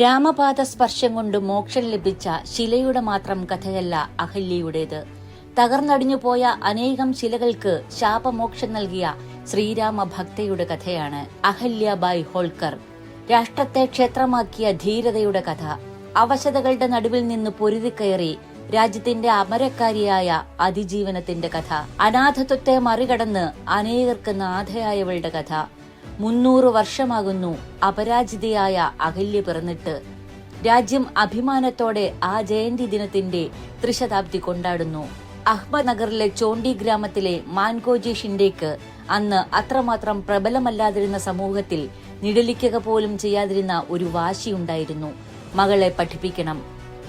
രാമപാദ സ്പർശം കൊണ്ട് മോക്ഷം ലഭിച്ച ശിലയുടെ മാത്രം കഥയല്ല അഹല്യയുടേത്. തകർന്നടിഞ്ഞു പോയ അനേകം ശിലകൾക്ക് ശാപമോക്ഷം നൽകിയ ശ്രീരാമ ഭക്തയുടെ കഥയാണ് അഹല്യബായ് ഹോൾക്കർ. രാഷ്ട്രത്തെ ക്ഷേത്രമാക്കിയ ധീരതയുടെ കഥ. അവശതകളുടെ നടുവിൽ നിന്ന് പൊരുതിക്കയറി രാജ്യത്തിന്റെ അമരക്കാരിയായ അതിജീവനത്തിന്റെ കഥ. അനാഥത്വത്തെ മറികടന്ന് അനേകർക്ക് നാഥയായവളുടെ കഥ. മുന്നൂറ് വർഷമാകുന്നു അപരാജിതയായ അഹല്യ പിറന്നിട്ട്. രാജ്യം അഭിമാനത്തോടെ ആ ജയന്തി ദിനത്തിന്റെ ത്രിശതാബ്ദി കൊണ്ടാടുന്നു. അഹ്മദ്നഗറിലെ ചോണ്ടി ഗ്രാമത്തിലെ മാൻകോജി ഷിൻഡേക്ക് അന്ന് അത്രമാത്രം പ്രബലമല്ലാതിരുന്ന സമൂഹത്തിൽ നിഴലിക്കുക പോലും ചെയ്യാതിരുന്ന ഒരു വാശിയുണ്ടായിരുന്നു മകളെ പഠിപ്പിക്കണം.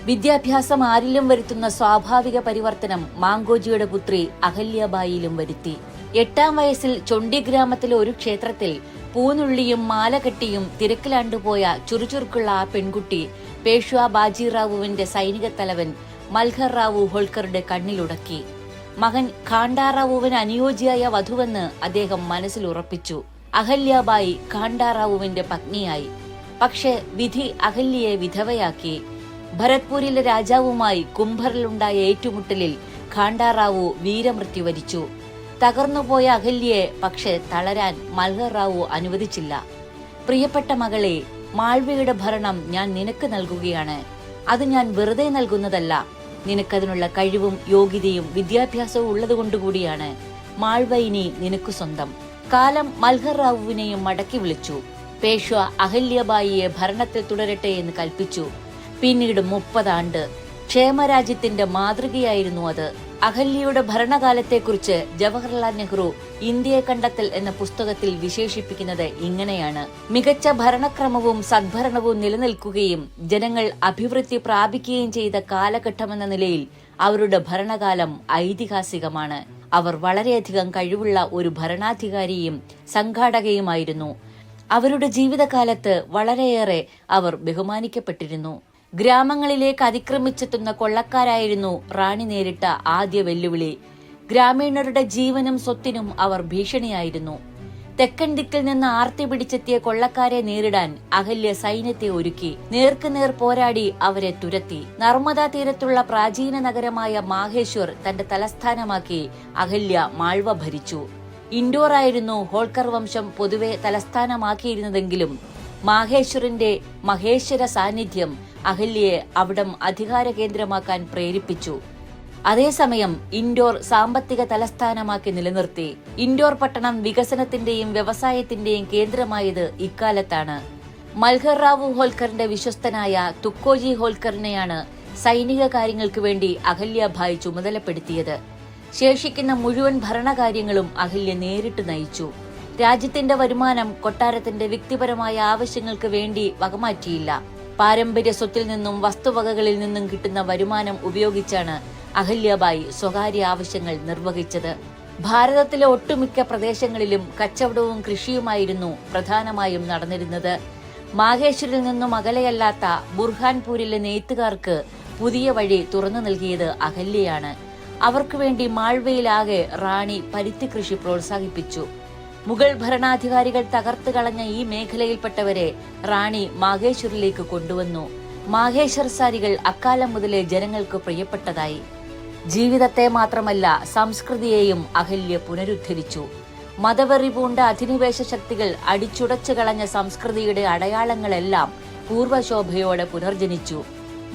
വിദ്യാഭ്യാസം ആരിലും വരുത്തുന്ന സ്വാഭാവിക പരിവർത്തനം മാങ്കോജിയുടെ പുത്രി അഹല്യബായിയിലും വരുത്തി. എട്ടാം വയസ്സിൽ ചൊണ്ടി ഗ്രാമത്തിലെ ഒരു ക്ഷേത്രത്തിൽ പൂനുള്ളിയും മാലകെട്ടിയും തിരക്കിലാണ്ടുപോയ ചുറുചുറുക്കുള്ള ആ പെൺകുട്ടി പേഷ്വ ബാജിറാവുവിന്റെ സൈനിക തലവൻ മൽഹർ റാവു ഹോൾക്കറുടെ കണ്ണിലുടക്കി മകൻ ഖാണ്ടാറാവുവിന് അനുയോജ്യയായ വധുവെന്ന് അദ്ദേഹം മനസ്സിൽ ഉറപ്പിച്ചു. അഹല്യാബായി ഖാണ്ടാറാവുവിന്റെ പത്നിയായി. പക്ഷെ വിധി അഹല്യയെ വിധവയാക്കി. ഭരത്പൂരിലെ രാജാവുമായി കുംഭറിലുണ്ടായ ഏറ്റുമുട്ടലിൽ ഖാണ്ടാറാവു വീരമൃത്യു വരിച്ചു. തകർന്നുപോയ അഹല്യയെ പക്ഷെ തളരാൻ മൽഹർ റാവു അനുവദിച്ചില്ല. പ്രിയപ്പെട്ട മകളെ മാൾവിയുടെ ഭരണം ഞാൻ നിനക്ക് നൽകുകയാണ്. അത് ഞാൻ വെറുതെ നൽകുന്നതല്ല. നിനക്കതിനുള്ള കഴിവും യോഗ്യതയും വിദ്യാഭ്യാസവും ഉള്ളതുകൊണ്ടുകൂടിയാണ് മാൾവ ഇനി നിനക്ക് സ്വന്തം. കാലം മൽഹർ റാവുവിനെയും മടക്കി വിളിച്ചു. പേഷ്വ അഹല്യബായിയെ ഭരണത്തിൽ തുടരട്ടെ എന്ന് കൽപ്പിച്ചു. പിന്നീട് മുപ്പതാണ്ട് ക്ഷേമരാജ്യത്തിന്റെ മാതൃകയായിരുന്നു അത്. അഹല്യയുടെ ഭരണകാലത്തെക്കുറിച്ച് ജവഹർലാൽ നെഹ്റു ഇന്ത്യയെ കണ്ടെത്തൽ എന്ന പുസ്തകത്തിൽ വിശേഷിപ്പിക്കുന്നത് ഇങ്ങനെയാണ്. മികച്ച ഭരണക്രമവും സദ്ഭരണവും നിലനിൽക്കുകയും ജനങ്ങൾ അഭിവൃദ്ധി പ്രാപിക്കുകയും ചെയ്ത കാലഘട്ടമെന്ന നിലയിൽ അവരുടെ ഭരണകാലം ഐതിഹാസികമാണ്. അവർ വളരെയധികം കഴിവുള്ള ഒരു ഭരണാധികാരിയും സംഘാടകയുമായിരുന്നു. അവരുടെ ജീവിതകാലത്ത് വളരെയേറെ അവർ ബഹുമാനിക്കപ്പെട്ടിരുന്നു. ഗ്രാമങ്ങളിലേക്ക് അതിക്രമിച്ചെത്തുന്ന കൊള്ളക്കാരായിരുന്നു റാണി നേരിട്ട ആദ്യ വെല്ലുവിളി. ഗ്രാമീണരുടെ ജീവനും സ്വത്തിനും അവർ ഭീഷണിയായിരുന്നു. തെക്കൻ ദിക്കിൽ നിന്ന് ആർത്തി പിടിച്ചെത്തിയ കൊള്ളക്കാരെ നേരിടാൻ അഹല്യ സൈന്യത്തെ ഒരുക്കി. നേർക്കുനേർ പോരാടി അവരെ തുരത്തി. നർമ്മദാ തീരത്തുള്ള പ്രാചീന നഗരമായ മാഹേശ്വർ തന്റെ തലസ്ഥാനമാക്കി അഹല്യ മാൾവ ഭരിച്ചു. ഇൻഡോർ ആയിരുന്നു ഹോൾക്കർ വംശം പൊതുവെ തലസ്ഥാനമാക്കിയിരുന്നതെങ്കിലും മാഹേശ്വറിന്റെ മഹേശ്വര സാന്നിധ്യം അഹല്യയെ അവിടം അധികാര കേന്ദ്രമാക്കാൻ പ്രേരിപ്പിച്ചു. അതേസമയം ഇൻഡോർ സാമ്പത്തിക തലസ്ഥാനമാക്കി നിലനിർത്തി. ഇൻഡോർ പട്ടണം വികസനത്തിന്റെയും വ്യവസായത്തിന്റെയും കേന്ദ്രമായത് ഇക്കാലത്താണ്. മൽഹർ റാവു ഹോൽക്കറിന്റെ വിശ്വസ്തനായ തുക്കോജി ഹോൽക്കറിനെയാണ് സൈനിക കാര്യങ്ങൾക്ക് വേണ്ടി അഹല്യഭായ് ചുമതലപ്പെടുത്തിയത്. ശേഷിക്കുന്ന മുഴുവൻ ഭരണകാര്യങ്ങളും അഹല്യ നേരിട്ട് നയിച്ചു. രാജ്യത്തിന്റെ വരുമാനം കൊട്ടാരത്തിന്റെ വ്യക്തിപരമായ ആവശ്യങ്ങൾക്ക് വേണ്ടി വകമാറ്റിയില്ല. പാരമ്പര്യ സ്വത്തിൽ നിന്നും വസ്തുവകകളിൽ നിന്നും കിട്ടുന്ന വരുമാനം ഉപയോഗിച്ചാണ് അഹല്യബായി സ്വകാര്യ ആവശ്യങ്ങൾ നിർവഹിച്ചത്. ഭാരതത്തിലെ ഒട്ടുമിക്ക പ്രദേശങ്ങളിലും കച്ചവടവും കൃഷിയുമായിരുന്നു പ്രധാനമായും നടന്നിരുന്നത്. മാഹേശ്വരിൽ നിന്നും അകലെയല്ലാത്ത ബുർഹാൻപൂരിലെ നെയ്ത്തുകാർക്ക് പുതിയ വഴി തുറന്നു നൽകിയത് അഹല്യയാണ്. അവർക്കു വേണ്ടി മാൾവയിലാകെ റാണി പരുത്തി കൃഷി പ്രോത്സാഹിപ്പിച്ചു. മുഗൾ ഭരണാധികാരികൾ തകർത്തു കളഞ്ഞ ഈ മേഖലയിൽപ്പെട്ടവരെ റാണി മാഹേശ്വറിലേക്ക് കൊണ്ടുവന്നു. മാഹേശ്വർ സാരികൾ അക്കാലം മുതലേ ജനങ്ങൾക്ക് പ്രിയപ്പെട്ടതായി. ജീവിതത്തെ മാത്രമല്ല സംസ്കൃതിയെയും അഹല്യ പുനരുദ്ധരിച്ചു. മതവെറി പൂണ്ട അധിനിവേശ ശക്തികൾ അടിച്ചുടച്ചു കളഞ്ഞ സംസ്കൃതിയുടെ അടയാളങ്ങളെല്ലാം പൂർവശോഭയോടെ പുനർജനിച്ചു.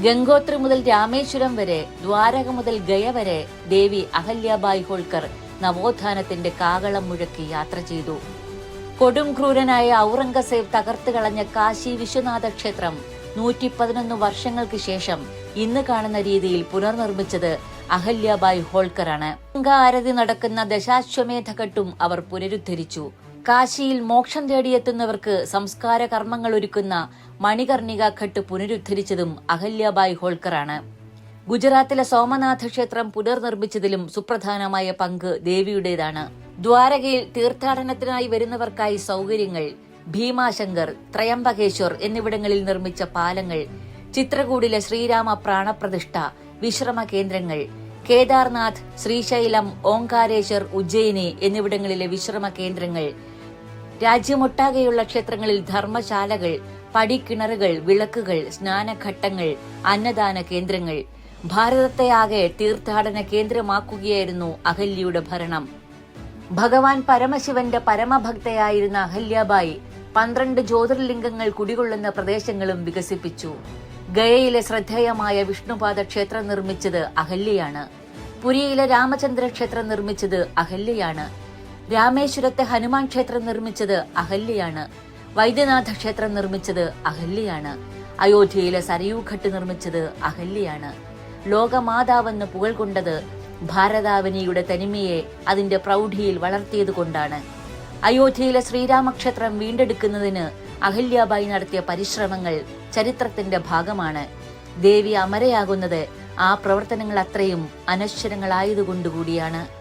ഗംഗോത്രി മുതൽ രാമേശ്വരം വരെ ദ്വാരക മുതൽ ഗയ വരെ ദേവി അഹല്യാബായ് ഹോൾക്കർ നവോത്ഥാനത്തിന്റെ കാകളം മുഴക്കി യാത്ര ചെയ്തു. കൊടും ക്രൂരനായ ഔറംഗസേബ് തകർത്തു കളഞ്ഞ കാശി വിശ്വനാഥ ക്ഷേത്രം നൂറ്റി പതിനൊന്ന് വർഷങ്ങൾക്ക് ശേഷം ഇന്ന് കാണുന്ന രീതിയിൽ പുനർനിർമ്മിച്ചത് അഹല്യാബായ് ഹോൾക്കറാണ്. ഗംഗാരതി നടക്കുന്ന ദശാശ്വമേധഘട്ടും അവർ പുനരുദ്ധരിച്ചു. കാശിയിൽ മോക്ഷം തേടിയെത്തുന്നവർക്ക് സംസ്കാര കർമ്മങ്ങൾ ഒരുക്കുന്ന മണികർണിക ഘട്ട് പുനരുദ്ധരിച്ചതും അഹല്യാബായ് ഹോൾക്കറാണ്. ഗുജറാത്തിലെ സോമനാഥ ക്ഷേത്രം പുനർനിർമ്മിച്ചതിലും സുപ്രധാനമായ പങ്ക് ദേവിയുടേതാണ്. ദ്വാരകയിൽ തീർത്ഥാടനത്തിനായി വരുന്നവർക്കായി സൗകര്യങ്ങൾ ഭീമാശങ്കർ ത്രയംബകേശ്വർ എന്നിവിടങ്ങളിൽ നിർമ്മിച്ച പാലങ്ങൾ ചിത്രകൂടിലെ ശ്രീരാമ പ്രാണപ്രതിഷ്ഠ വിശ്രമ കേന്ദ്രങ്ങൾ കേദാർനാഥ് ശ്രീശൈലം ഓംകാരേശ്വർ ഉജ്ജയിനി എന്നിവിടങ്ങളിലെ വിശ്രമ കേന്ദ്രങ്ങൾ രാജ്യമൊട്ടാകെയുള്ള ക്ഷേത്രങ്ങളിൽ ധർമ്മശാലകൾ പടിക്കിണറുകൾ വിളക്കുകൾ സ്നാനഘട്ടങ്ങൾ അന്നദാന കേന്ദ്രങ്ങൾ ഭാരതത്തെ ആകെ തീർത്ഥാടന കേന്ദ്രമാക്കുകയായിരുന്നു അഹല്യയുടെ ഭരണം. ഭഗവാൻ പരമശിവന്റെ പരമഭക്തയായിരുന്ന അഹല്യാബായി പന്ത്രണ്ട് ജ്യോതിർലിംഗങ്ങൾ കുടികൊള്ളുന്ന പ്രദേശങ്ങളും വികസിപ്പിച്ചു. ഗയയിലെ ശ്രദ്ധേയമായ വിഷ്ണുപാദ ക്ഷേത്രം നിർമ്മിച്ചത് അഹല്യയാണ്. പുരിയിലെ രാമചന്ദ്ര ക്ഷേത്രം നിർമ്മിച്ചത് അഹല്യയാണ്. രാമേശ്വരത്തെ ഹനുമാൻ ക്ഷേത്രം നിർമ്മിച്ചത് അഹല്യയാണ്. വൈദ്യനാഥ ക്ഷേത്രം നിർമ്മിച്ചത് അഹല്യയാണ്. അയോധ്യയിലെ സരയൂഘട്ട് നിർമ്മിച്ചത് അഹല്യയാണ്. ലോകമാതാവെന്ന് പുകഴ് കൊണ്ടത് ഭാരതാവനിയുടെ തനിമയെ അതിന്റെ പ്രൗഢിയിൽ വളർത്തിയതുകൊണ്ടാണ് അയോധ്യയിലെ ശ്രീരാമക്ഷേത്രം വീണ്ടെടുക്കുന്നതിന് അഹല്യാബായി നടത്തിയ പരിശ്രമങ്ങൾ ചരിത്രത്തിന്റെ ഭാഗമാണ്. ദേവി അമരയാകുന്നത് ആ പ്രവർത്തനങ്ങൾ അത്രയും അനശ്വരങ്ങളായതുകൊണ്ടുകൂടിയാണ്.